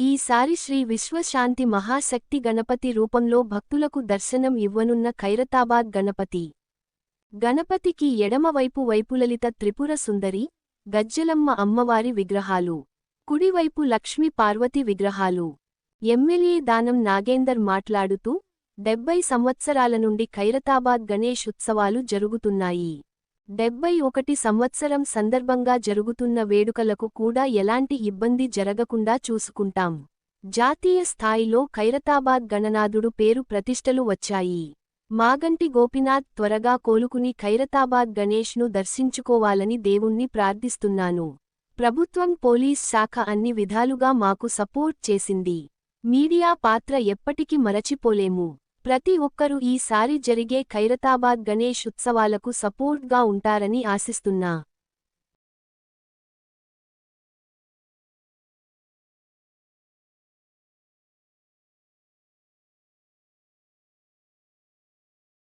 ఈసారి శ్రీ విశ్వశాంతి మహాశక్తి గణపతి రూపంలో భక్తులకు దర్శనం ఇవ్వనున్న ఖైరతాబాద్ గణపతి. గణపతికి ఎడమవైపు వైపులలిత త్రిపుర సుందరి గజ్జలమ్మ అమ్మవారి విగ్రహాలు. కుడివైపు లక్ష్మీ పార్వతి విగ్రహాలు. ఎమ్మెల్యే దానం నాగేందర్ మాట్లాడుతూ డెబ్బై సంవత్సరాల నుండి ఖైరతాబాద్ గణేష్ ఉత్సవాలు జరుగుతున్నాయి. డెబ్బై ఒకటి సంవత్సరం సందర్భంగా జరుగుతున్న వేడుకలకు కూడా ఎలాంటి ఇబ్బంది జరగకుండా చూసుకుంటాం. జాతీయ స్థాయిలో ఖైరతాబాద్ గణనాథుడు పేరు ప్రతిష్టలు వచ్చాయి. మాగంటి గోపినాథ్ త్వరగా కోలుకుని ఖైరతాబాద్ గణేష్ను దర్శించుకోవాలని దేవుణ్ణి ప్రార్థిస్తున్నాను. ప్రభుత్వం పోలీస్ శాఖ అన్ని విధాలుగా మాకు సపోర్ట్ చేసింది. మీడియా పాత్ర ఎప్పటికీ మరచిపోలేము. ప్రతి ఒక్కరూ ఈసారి జరిగే ఖైరతాబాద్ గణేష్ ఉత్సవాలకు సపోర్ట్గా ఉంటారని ఆశిస్తున్నా.